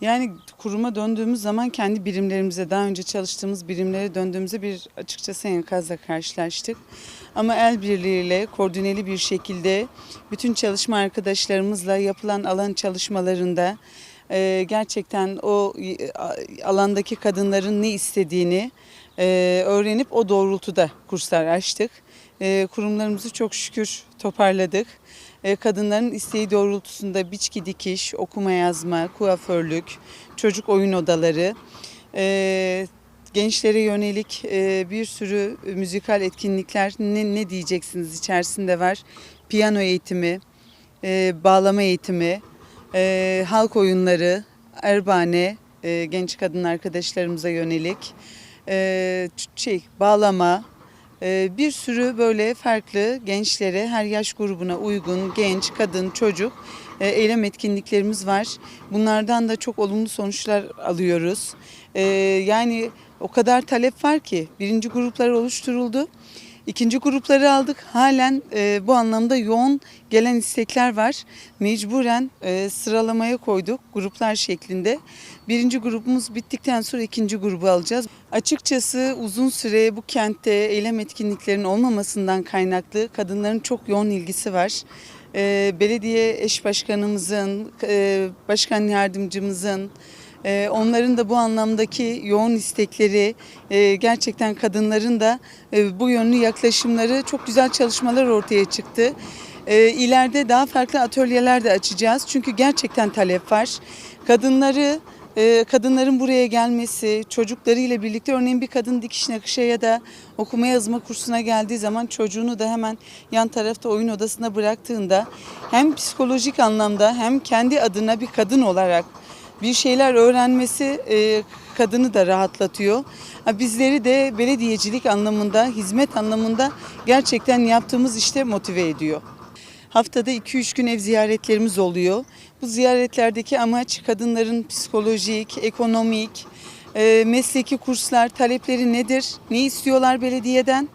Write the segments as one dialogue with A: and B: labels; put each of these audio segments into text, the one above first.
A: Yani kuruma döndüğümüz zaman kendi birimlerimize, daha önce çalıştığımız birimlere döndüğümüzde bir açıkçası enkazla karşılaştık. Ama el birliğiyle koordineli bir şekilde bütün çalışma arkadaşlarımızla yapılan alan çalışmalarında e, gerçekten o e, alandaki kadınların ne istediğini e, öğrenip o doğrultuda kurslar açtık. E, kurumlarımızı çok şükür toparladık. E, kadınların isteği doğrultusunda biçki dikiş, okuma yazma, kuaförlük, çocuk oyun odaları, e, gençlere yönelik e, bir sürü müzikal etkinlikler ne, ne diyeceksiniz içerisinde var. Piyano eğitimi, e, bağlama eğitimi, e, halk oyunları, erbane, e, genç kadın arkadaşlarımıza yönelik, e, şey bağlama, bir sürü böyle farklı gençlere her yaş grubuna uygun genç, kadın, çocuk e, eylem etkinliklerimiz var. Bunlardan da çok olumlu sonuçlar alıyoruz. Ee, Yani o kadar talep var ki birinci gruplar oluşturuldu. İkinci grupları aldık. Halen e, bu anlamda yoğun gelen istekler var. Mecburen e, sıralamaya koyduk gruplar şeklinde. Birinci grubumuz bittikten sonra ikinci grubu alacağız. Açıkçası uzun süre bu kentte eylem etkinliklerinin olmamasından kaynaklı kadınların çok yoğun ilgisi var. E, belediye eş başkanımızın, e, başkan yardımcımızın, ee, Onların da bu anlamdaki yoğun istekleri, e, gerçekten kadınların da e, bu yönlü yaklaşımları çok güzel çalışmalar ortaya çıktı. İleride daha farklı atölyeler de açacağız çünkü gerçekten talep var. Kadınları e, kadınların buraya gelmesi, çocuklarıyla birlikte örneğin bir kadın dikiş nakışa ya da okuma yazma kursuna geldiği zaman çocuğunu da hemen yan tarafta oyun odasına bıraktığında hem psikolojik anlamda hem kendi adına bir kadın olarak bir şeyler öğrenmesi e, kadını da rahatlatıyor. Ha, Bizleri de belediyecilik anlamında, hizmet anlamında gerçekten yaptığımız işte motive ediyor. Haftada 2-3 gün ev ziyaretlerimiz oluyor. Bu ziyaretlerdeki amaç kadınların psikolojik, ekonomik, e, mesleki kurslar, talepleri nedir, ne istiyorlar belediyeden?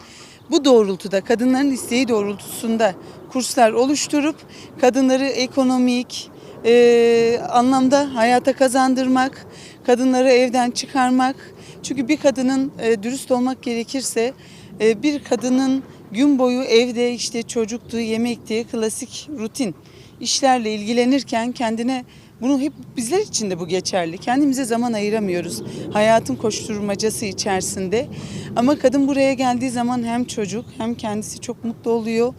A: Bu doğrultuda, kadınların isteği doğrultusunda kurslar oluşturup kadınları ekonomik, e, anlamda hayata kazandırmak, kadınları evden çıkarmak. Çünkü bir kadının e, dürüst olmak gerekirse e, bir kadının gün boyu evde işte çocuktu, yemekti, klasik rutin işlerle ilgilenirken kendine bunu hep bizler için de bu geçerli. Kendimize zaman ayıramıyoruz hayatın koşturmacası içerisinde. Ama kadın buraya geldiği zaman hem çocuk hem kendisi çok mutlu oluyor.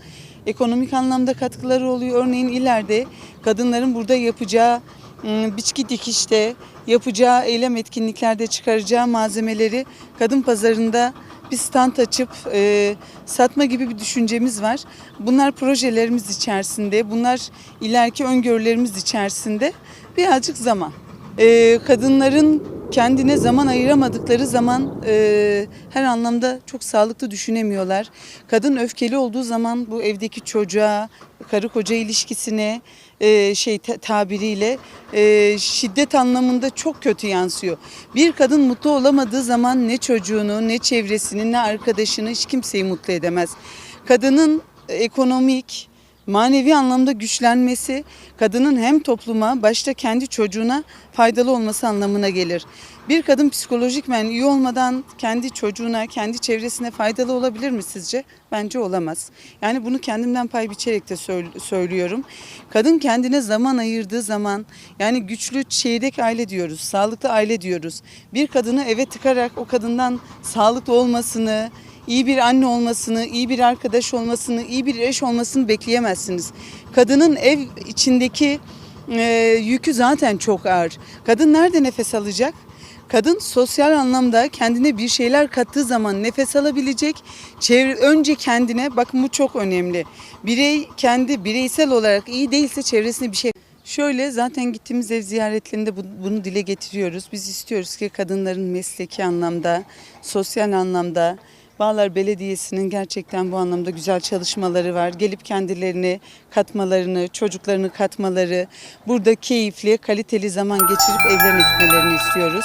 A: Ekonomik anlamda katkıları oluyor. Örneğin ileride kadınların burada yapacağı ım, biçki dikişte, yapacağı eylem etkinliklerde çıkaracağı malzemeleri kadın pazarında bir stand açıp e, satma gibi bir düşüncemiz var. Bunlar projelerimiz içerisinde, bunlar ileriki öngörülerimiz içerisinde birazcık zaman. E, kadınların kendine zaman ayıramadıkları zaman e, her anlamda çok sağlıklı düşünemiyorlar. Kadın öfkeli olduğu zaman bu evdeki çocuğa, karı koca ilişkisine e, şey ta- tabiriyle e, şiddet anlamında çok kötü yansıyor. Bir kadın mutlu olamadığı zaman ne çocuğunu, ne çevresini, ne arkadaşını hiç kimseyi mutlu edemez. Kadının ekonomik, manevi anlamda güçlenmesi kadının hem topluma başta kendi çocuğuna faydalı olması anlamına gelir. Bir kadın psikolojikmen iyi olmadan kendi çocuğuna, kendi çevresine faydalı olabilir mi sizce? Bence olamaz. Yani bunu kendimden pay biçerek de söylüyorum. Kadın kendine zaman ayırdığı zaman yani güçlü çeyrek aile diyoruz, sağlıklı aile diyoruz. Bir kadını eve tıkarak o kadından sağlıklı olmasını, iyi bir anne olmasını, iyi bir arkadaş olmasını, iyi bir eş olmasını bekleyemezsiniz. Kadının ev içindeki e, yükü zaten çok ağır. Kadın nerede nefes alacak? Kadın sosyal anlamda kendine bir şeyler kattığı zaman nefes alabilecek. Çevre, önce kendine, bakın bu çok önemli. Birey kendi bireysel olarak iyi değilse çevresine bir şey Şöyle zaten gittiğimiz ev ziyaretlerinde bu- bunu dile getiriyoruz. Biz istiyoruz ki kadınların mesleki anlamda, sosyal anlamda, Bağlar Belediyesi'nin gerçekten bu anlamda güzel çalışmaları var. Gelip kendilerini katmalarını, çocuklarını katmaları, burada keyifli, kaliteli zaman geçirip evlerine gitmelerini istiyoruz.